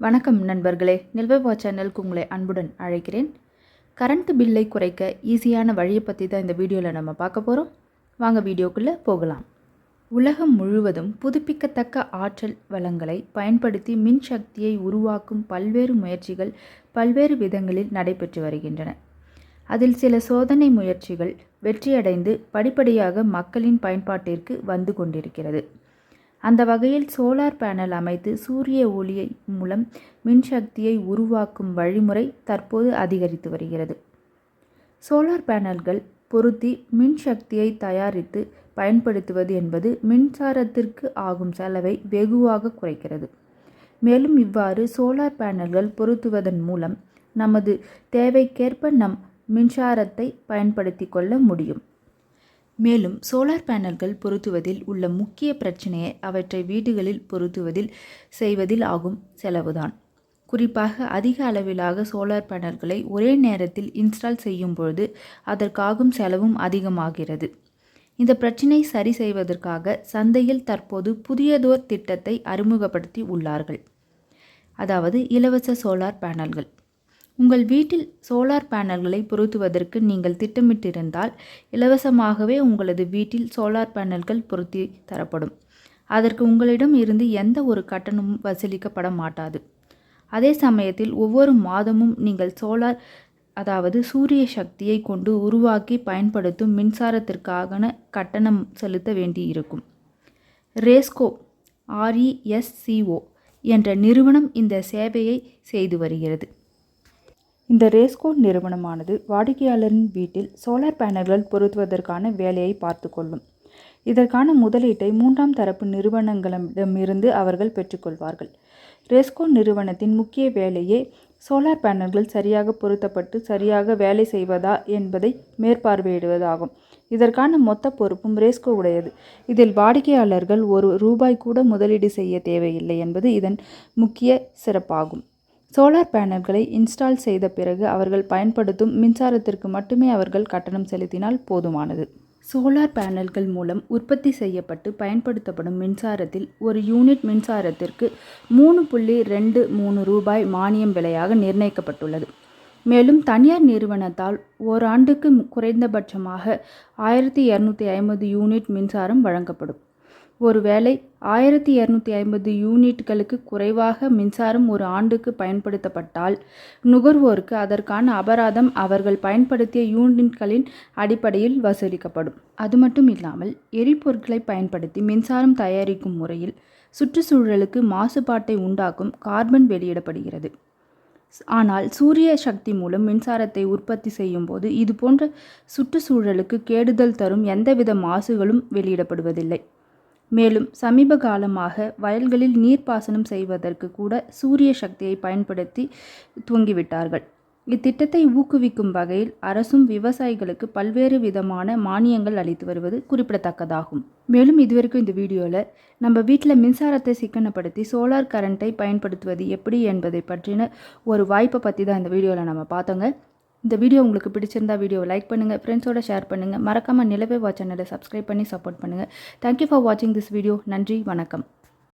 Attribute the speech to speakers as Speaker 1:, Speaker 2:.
Speaker 1: வணக்கம் நண்பர்களே. நில்வா சேனலுக்கு உங்களை அன்புடன் அழைக்கிறேன். கரண்ட் பில்லை குறைக்க ஈஸியான வழியை பற்றி தான் இந்த வீடியோவில் நம்ம பார்க்க போகிறோம் வாங்க வீடியோக்குள்ளே போகலாம். உலகம் முழுவதும் புதுப்பிக்கத்தக்க ஆற்றல் வளங்களை பயன்படுத்தி மின் சக்தியை உருவாக்கும் பல்வேறு முயற்சிகள் பல்வேறு விதங்களில் நடைபெற்று வருகின்றன. அதில் சில சோதனை முயற்சிகள் வெற்றியடைந்து படிப்படியாக மக்களின் பயன்பாட்டிற்கு வந்து கொண்டிருக்கிறது. அந்த வகையில் சோலார் பேனல் அமைத்து சூரிய ஒளியை மூலம் மின்சக்தியை உருவாக்கும் வழிமுறை தற்போது அதிகரித்து வருகிறது. சோலார் பேனல்கள் பொருத்தி மின்சக்தியை தயாரித்து பயன்படுத்துவது என்பது மின்சாரத்திற்கு ஆகும் செலவை வெகுவாக குறைக்கிறது. மேலும் இவ்வாறு சோலார் பேனல்கள் பொருத்துவதன் மூலம் நமது தேவைக்கேற்ப நம் மின்சாரத்தை பயன்படுத்தி கொள்ள முடியும். மேலும் சோலார் பேனல்கள் பொருத்துவதில் உள்ள முக்கிய பிரச்சனையை அவற்றை வீடுகளில் பொருத்துவதில் செய்வதில் ஆகும் செலவுதான். குறிப்பாக அதிக அளவிலாக சோலார் பேனல்களை ஒரே நேரத்தில் இன்ஸ்டால் செய்யும் பொழுது அதற்காகும் செலவும் அதிகமாகிறது. இந்த பிரச்சினை சரி செய்வதற்காக சந்தையில் தற்போது புதியதோர் திட்டத்தை அறிமுகப்படுத்தி உள்ளார்கள். அதாவது இலவச சோலார் பேனல்கள். உங்கள் வீட்டில் சோலார் பேனல்களை பொருத்துவதற்கு நீங்கள் திட்டமிட்டிருந்தால் இலவசமாகவே உங்களது வீட்டில் சோலார் பேனல்கள் பொருத்தி தரப்படும். அதற்கு உங்களிடம் இருந்து எந்த ஒரு கட்டணமும் வசூலிக்கப்பட மாட்டாது. அதே சமயத்தில் ஒவ்வொரு மாதமும் நீங்கள் சோலார் அதாவது சூரிய சக்தியை கொண்டு உருவாக்கி பயன்படுத்தும் மின்சாரத்திற்கான கட்டணம் செலுத்த வேண்டியிருக்கும். ரேஸ்கோ ஆர்இஎஸ்சிஓ என்ற நிறுவனம் இந்த சேவையை செய்து வருகிறது. இந்த ரேஸ்கோட் நிறுவனமானது வாடிக்கையாளரின் வீட்டில் சோலார் பேனல்கள் பொருத்துவதற்கான வேலையை பார்த்து கொள்ளும் இதற்கான முதலீட்டை மூன்றாம் தரப்பு நிறுவனங்களிடமிருந்து அவர்கள் பெற்றுக்கொள்வார்கள். ரெஸ்கோ நிறுவனத்தின் முக்கிய வேலையே சோலார் பேனல்கள் சரியாக பொருத்தப்பட்டு சரியாக வேலை செய்வதா என்பதை மேற்பார்வையிடுவதாகும். இதற்கான மொத்த பொறுப்பும் ரேஸ்கோ உடையது. இதில் வாடிக்கையாளர்கள் ஒரு ரூபாய் கூட முதலீடு செய்ய தேவையில்லை என்பது இதன் முக்கிய சிறப்பாகும். சோலார் பேனல்களை இன்ஸ்டால் செய்த பிறகு அவர்கள் பயன்படுத்தும் மின்சாரத்திற்கு மட்டுமே அவர்கள் கட்டணம் செலுத்தினால் போதுமானது. சோலார் பேனல்கள் மூலம் உற்பத்தி செய்யப்பட்டு பயன்படுத்தப்படும் மின்சாரத்தில் ஒரு யூனிட் மின்சாரத்திற்கு மூணு புள்ளி ரெண்டு மூணு ரூபாய் மானியம் விலையாக நிர்ணயிக்கப்பட்டுள்ளது. மேலும் தனியார் நிறுவனத்தால் ஓராண்டுக்கு குறைந்தபட்சமாக ஆயிரத்தி இரநூத்தி ஐம்பது யூனிட் மின்சாரம் வழங்கப்படும். ஒருவேளை ஆயிரத்தி இரநூத்தி ஐம்பது யூனிட்களுக்கு குறைவாக மின்சாரம் ஒரு ஆண்டுக்கு பயன்படுத்தப்பட்டால் நுகர்வோருக்கு அதற்கான அபராதம் அவர்கள் பயன்படுத்திய யூனிட்களின் அடிப்படையில் வசூலிக்கப்படும். அது மட்டும் இல்லாமல் எரிபொருட்களை பயன்படுத்தி மின்சாரம் தயாரிக்கும் முறையில் சுற்றுச்சூழலுக்கு மாசுபாட்டை உண்டாக்கும் கார்பன் வெளியிடப்படுகிறது. ஆனால் சூரிய சக்தி மூலம் மின்சாரத்தை உற்பத்தி செய்யும் போது இது போன்ற சுற்றுச்சூழலுக்கு கேடுதல் தரும் எந்தவித மாசுகளும் வெளியிடப்படுவதில்லை. மேலும் சமீப காலமாக வயல்களில் நீர்ப்பாசனம் செய்வதற்கு கூட சூரிய சக்தியை பயன்படுத்தி துவங்கிவிட்டார்கள் இத்திட்டத்தை ஊக்குவிக்கும் வகையில் அரசும் விவசாயிகளுக்கு பல்வேறு விதமான மானியங்கள் அளித்து வருவது குறிப்பிடத்தக்கதாகும். மேலும் இதுவரைக்கும் இந்த வீடியோவில் நம்ம வீட்டில் மின்சாரத்தை சிக்கனப்படுத்தி சோலார் கரண்ட்டை பயன்படுத்துவது எப்படி என்பதை பற்றின ஒரு வாய்ப்பை பற்றி தான் இந்த வீடியோவில் நம்ம பார்த்தோங்க. இந்த வீடியோ உங்களுக்கு பிடிச்சிருந்தா வீடியோவை லைக் பண்ணுங்கள் ஃப்ரெண்ட்ஸோட ஷேர் பண்ணுங்கள் மறக்காமல் நிலவே வா சேனலை சப்ஸ்கிரைப் பண்ணி சப்போர்ட் பண்ணுங்கள் தேங்க்யூ ஃபார் வாட்சிங் திஸ் வீடியோ நன்றி வணக்கம்.